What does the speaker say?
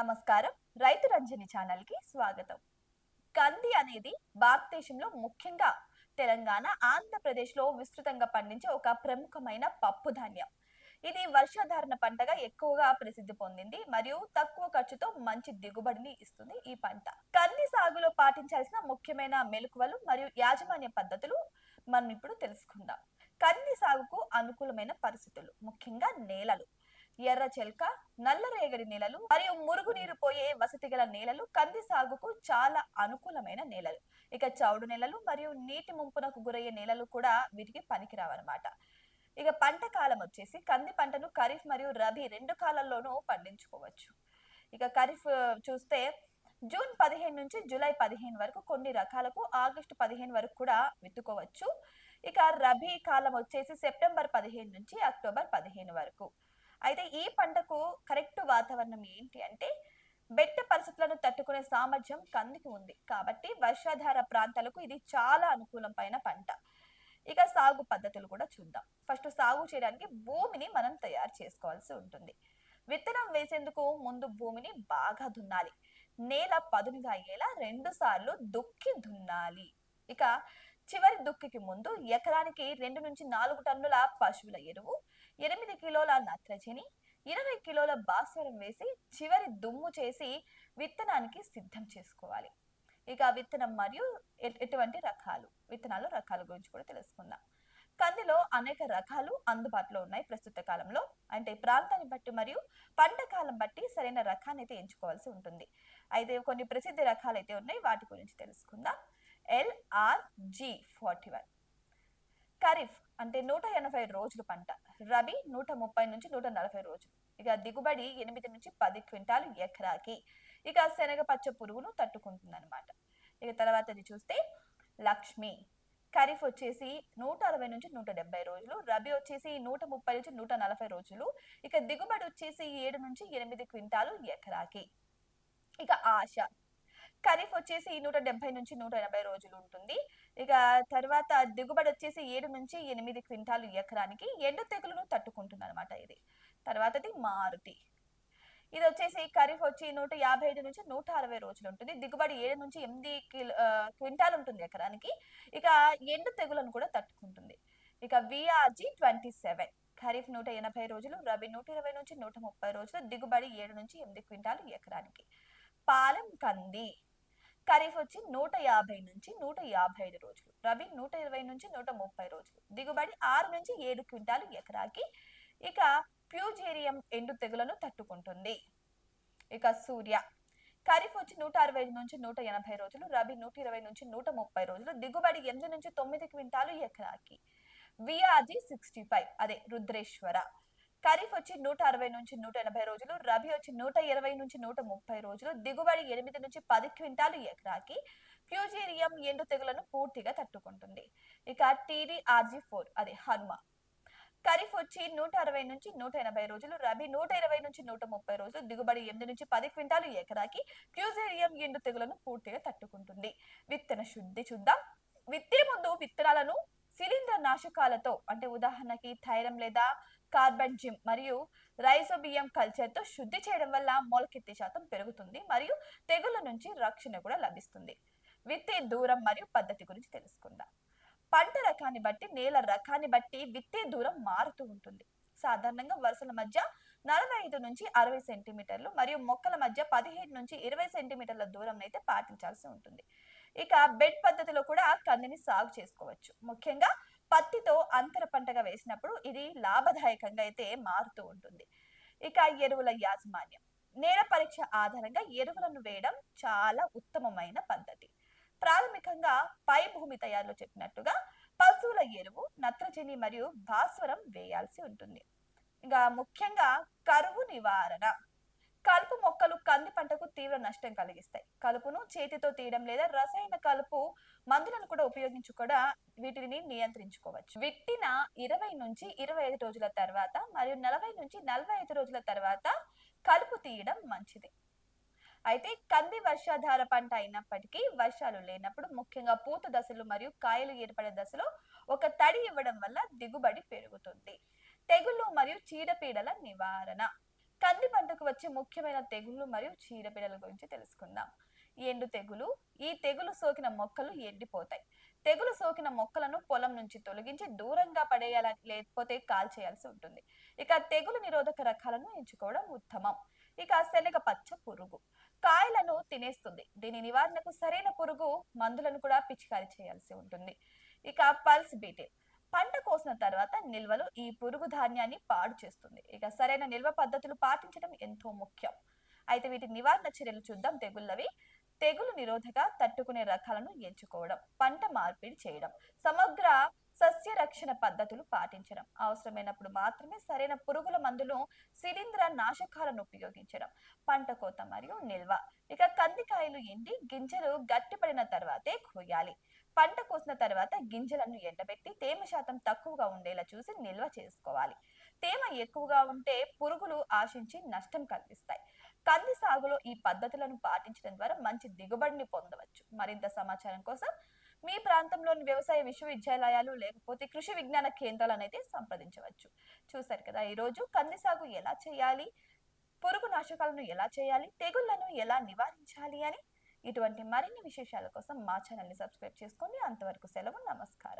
నమస్కారం. రైతు రంజని ఛానల్కి స్వాగతం. కంది అనేది భారతదేశంలో ముఖ్యంగా తెలంగాణ ఆంధ్రప్రదేశ్లో విస్తృతంగా పండించే ఒక ప్రముఖమైన పప్పు ధాన్యం. ఇది వర్షాధారణ పంటగా ఎక్కువగా ప్రసిద్ధి పొందింది మరియు తక్కువ ఖర్చుతో మంచి దిగుబడిని ఇస్తుంది ఈ పంట. కంది సాగులో పాటించాల్సిన ముఖ్యమైన మెలకువలు మరియు యాజమాన్య పద్ధతులు మనం ఇప్పుడు తెలుసుకుందాం. కంది సాగుకు అనుకూలమైన పరిస్థితులు ముఖ్యంగా నేలలు. ఎర్ర చెల్క నల్లరేగడి నేలలు మరియు మురుగునీరు పోయే వసతి గల నేలలు కంది సాగుకు చాలా అనుకూలమైన నేలలు. ఇక చౌడు నేలలు మరియు నీటి ముంపునకు గురయ్యే నేలలు కూడా వీటికి పనికిరావన్నమాట. ఇక పంట కాలం వచ్చేసి కంది పంటను ఖరీఫ్ మరియు రబీ రెండు కాలాల్లోనూ పండించుకోవచ్చు. ఇక ఖరీఫ్ చూస్తే జూన్ పదిహేను నుంచి జూలై పదిహేను వరకు కొన్ని రకాలకు ఆగస్టు పదిహేను వరకు కూడా విత్తుకోవచ్చు. ఇక రబీ కాలం వచ్చేసి సెప్టెంబర్ పదిహేను నుంచి అక్టోబర్ పదిహేను వరకు. అయితే ఈ పంటకు కరెక్ట్ వాతావరణం ఏంటి అంటే బెట్ట పరిస్థితులను తట్టుకునే సామర్థ్యం కందికి ఉంది. కాబట్టి వర్షాధార ప్రాంతాలకు ఇది చాలా అనుకూలమైన పంట. ఇక సాగు పద్ధతులు కూడా చూద్దాం. ఫస్ట్ సాగు చేయడానికి భూమిని మనం తయారు చేసుకోవాల్సి ఉంటుంది. విత్తనం వేసేందుకు ముందు భూమిని బాగా దున్నాలి. నేల పదునుగా అయ్యేలా రెండు సార్లు దుక్కి దున్నాలి. ఇక చివరి దుక్కికి ముందు ఎకరానికి రెండు నుంచి నాలుగు టన్నుల పశువుల ఎరువు ఎనిమిది కిలోల నత్రజని ఇరవై కిలోల భాస్వరం వేసి చివరి దుమ్ము చేసి విత్తనానికి సిద్ధం చేసుకోవాలి. ఇక విత్తనం మరియు ఎటువంటి రకాలు? విత్తనాలు రకాల గురించి కూడా తెలుసుకుందాం. కందిలో అనేక రకాలు అందుబాటులో ఉన్నాయి ప్రస్తుత కాలంలో. అంటే ప్రాంతాన్ని బట్టి మరియు పంట కాలం బట్టి సరైన రకాన్ని అయితే ఎంచుకోవాల్సి ఉంటుంది. అయితే కొన్ని ప్రసిద్ధ రకాలు అయితే ఉన్నాయి వాటి గురించి తెలుసుకుందాం. ఎల్ఆర్జి ఫార్టీ వన్ ఖరీఫ్ అంటే నూట ఎనభై రోజుల పంట రబీ నూట ముప్పై నుంచి నూట నలభై రోజులు. ఇక దిగుబడి ఎనిమిది నుంచి పది క్వింటాలు ఎకరాకి. ఇక శనగ పచ్చ పురుగును తట్టుకుంటుంది అనమాట ఇక తర్వాతది చూస్తే లక్ష్మి. ఖరీఫ్ వచ్చేసి నూట అరవై నుంచి నూట డెబ్బై రోజులు రబీ వచ్చేసి నూట ముప్పై నుంచి నూట నలభై రోజులు ఇక దిగుబడి వచ్చేసి ఏడు నుంచి ఎనిమిది క్వింటాలు ఎకరాకి. ఇక ఆశ. ఖరీఫ్ వచ్చేసి నూట డెబ్బై నుంచి నూట ఎనభై రోజులు ఉంటుంది. ఇక తర్వాత దిగుబడి వచ్చేసి ఏడు నుంచి ఎనిమిది క్వింటాలు ఎకరానికి ఎండు తెగులును తట్టుకుంటుంది అనమాట ఇది. తర్వాతది మారుతి. ఇది వచ్చేసి ఖరీఫ్ వచ్చి నూట యాభై ఐదు నుంచి నూట అరవై రోజులు ఉంటుంది. దిగుబడి ఏడు నుంచి ఎనిమిది కిలో క్వింటాల్ ఉంటుంది ఎకరానికి. ఇక ఎండు తెగులను కూడా తట్టుకుంటుంది. ఇక విఆర్జి ట్వంటీ సెవెన్. ఖరీఫ్ నూట ఎనభై రోజులు రబీ నూట ఇరవై నుంచి నూట ముప్పై రోజులు దిగుబడి ఏడు నుంచి ఎనిమిది క్వింటాలు ఎకరానికి. పాలెం కంది. ఖరీఫ్ వచ్చి నూట యాభై నుంచి నూట యాభై ఐదు రోజులు. రబీ నూట ఇరవై నుంచి నూట ముప్పై రోజులు. దిగుబడి ఆరు నుంచి ఏడు క్వింటాలు ఎకరాకి ఇక ప్యూజేరియం ఎండు తెగులను తట్టుకుంటుంది. ఇక సూర్య. ఖరీఫ్ వచ్చి నూట అరవై ఐదు నుంచి నూట ఎనభై రోజులు రబీ నూట ఇరవై నుంచి నూట ముప్పై రోజులు దిగుబడి ఎనిమిది నుంచి తొమ్మిది క్వింటాలు ఎకరాకి. విఆర్జీ సిక్స్టీ ఫైవ్ అదే రుద్రేశ్వర. ఖరీఫ్ వచ్చి నూట అరవై నుంచి నూట ఎనభై రోజులు రబీ వచ్చి నూట ఇరవై నుంచి నూట ముప్పై రోజులు దిగుబడి ఎనిమిది నుంచి పది క్వింటాలు ఎకరాకి ఫ్యూజీరియం ఎండు తెగులను పూర్తిగా తట్టుకుంటుంది. ఇక టీడీ ఆర్జీ ఫోర్ అదే హనుమ. ఖరీఫ్ వచ్చి నూట అరవై నుంచి నూట ఎనభై రోజులు రబీ నూట ఇరవై నుంచి నూట ముప్పై రోజులు దిగుబడి ఎనిమిది నుంచి పది క్వింటాలు ఎకరాకి ఫ్యూజేరియం ఎండు తెగులను పూర్తిగా తట్టుకుంటుంది. విత్తన శుద్ధి చూద్దాం. విత్తే ముందు విత్తనాలను శిలీంద్ర నాశకాలతో అంటే ఉదాహరణకి థైరం లేదా కార్బన్ జిమ్ మరియు రైజోబియం కల్చర్తో శుద్ధి చేయడం వల్ల మొలకెత్తి శాతం పెరుగుతుంది మరియు తెగుళ్ళ నుంచి రక్షణ కూడా లభిస్తుంది. విత్తే దూరం మరియు పద్ధతి గురించి తెలుసుకుందాం. పంట రకాన్ని బట్టి నేల రకాన్ని బట్టి విత్తే దూరం మారుతూ ఉంటుంది. సాధారణంగా వరుసల మధ్య నలభై ఐదు నుంచి అరవై సెంటీమీటర్లు మరియు మొక్కల మధ్య పదిహేడు నుంచి ఇరవై సెంటీమీటర్ల దూరం అయితే పాటించాల్సి ఉంటుంది. ఇక బెడ్ పద్ధతిలో కూడా కందిని సాగు చేసుకోవచ్చు. ముఖ్యంగా పత్తితో అంతర పంటగా వేసినప్పుడు ఇది లాభదాయకంగా అయితే మారుతూ ఉంటుంది. ఇక ఎరువుల యాజమాన్యం. నేల పరీక్ష ఆధారంగా ఎరువులను వేయడం చాలా ఉత్తమమైన పద్ధతి. ప్రాథమికంగా పై భూమి తయారులో చెప్పినట్టుగా పశువుల ఎరువు నత్రజని మరియు భాస్వరం వేయాల్సి ఉంటుంది. ఇంకా ముఖ్యంగా కరువు నివారణ. మొక్కలు కంది పంటకు తీవ్ర నష్టం కలిగిస్తాయి. కలుపును చేతితో తీయడం లేదా రసాయన కలుపు మందులను కూడా ఉపయోగించి కూడా వీటిని నియంత్రించుకోవచ్చు. విట్టిన ఇరవై నుంచి ఇరవై ఐదు రోజుల తర్వాత మరియు నలభై నుంచి నలభై ఐదు రోజుల తర్వాత కలుపు తీయడం మంచిది. అయితే కంది వర్షాధార పంట అయినప్పటికీ వర్షాలు లేనప్పుడు ముఖ్యంగా పూత దశలు మరియు కాయలు ఏర్పడే దశలో ఒక తడి ఇవ్వడం వల్ల దిగుబడి పెరుగుతుంది. తెగుళ్ళు మరియు చీడపీడల నివారణ. కంది పంటకు వచ్చే ముఖ్యమైన తెగుళ్ళు మరియు చీడపీడల గురించి తెలుసుకుందాం. ఎండు తెగులు ఈ తెగులు సోకిన మొక్కలు ఎండిపోతాయి. తెగులు సోకిన మొక్కలను పొలం నుంచి తొలగించి దూరంగా పడేయాలని లేకపోతే కాల్చేయాల్సి ఉంటుంది. ఇక తెగులు నిరోధక రకాలను ఎంచుకోవడం ఉత్తమం. ఇక శనగ పచ్చ పురుగు. కాయలను తినేస్తుంది. దీని నివారణకు సరైన పురుగు మందులను కూడా పిచికారీ చేయాల్సి ఉంటుంది. ఇక పల్స్ బీటిల్ చేసిన తర్వాత నిల్వలు ఈ పురుగు ధాన్యాన్ని పాడు చేస్తుంది. ఇక సరైన నిల్వ పద్ధతులు పాటించడం ఎంతో ముఖ్యం. అయితే వీటి నివారణ చర్యలు చూద్దాం. తెగుళ్ళవి తెగులు నిరోధక తట్టుకునే రకాలను ఎంచుకోవడం పంట మార్పిడి చేయడం సమగ్ర సస్య రక్షణ పద్ధతులు పాటించడం అవసరమైనప్పుడు మాత్రమే సరైన పురుగుల మందులు శిలీంద్ర నాశకాలను ఉపయోగించడం పంట కోత మరియు నిల్వ. ఇక కందికాయలు ఎండి గింజలు గట్టిపడిన తర్వాతే కోయాలి. పంట కోసిన తర్వాత గింజలను ఎండబెట్టి తేమ శాతం తక్కువగా ఉండేలా చూసి నిల్వ చేసుకోవాలి. తేమ ఎక్కువగా ఉంటే పురుగులు ఆశించి నష్టం కలిగిస్తాయి కంది సాగులో ఈ పద్ధతులను పాటించడం ద్వారా మంచి దిగుబడిని పొందవచ్చు. మరింత సమాచారం కోసం మీ ప్రాంతంలోని వ్యవసాయ విశ్వవిద్యాలయాలు లేకపోతే కృషి విజ్ఞాన కేంద్రాలను అయితే సంప్రదించవచ్చు. చూశారు కదా ఈరోజు కంది సాగు ఎలా చేయాలి? పురుగు నాశకాలను ఎలా చేయాలి? తెగుళ్ళను ఎలా నివారించాలి అని ఇటువంటి మరిన్ని విశేషాల కోసం మా ఛానల్ని సబ్స్క్రైబ్ చేసుకోండి. అంతవరకు సెలవు నమస్కారం.